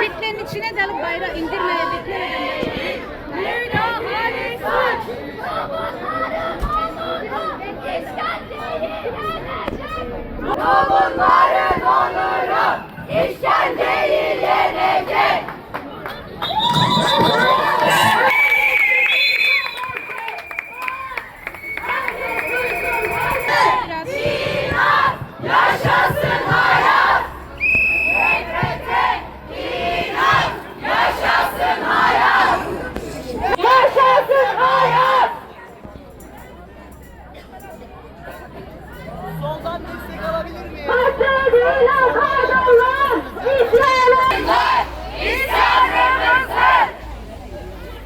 Beklerin içine dalıp bayrağı indirmeye bekleyin. Robotlar 我吃驴肉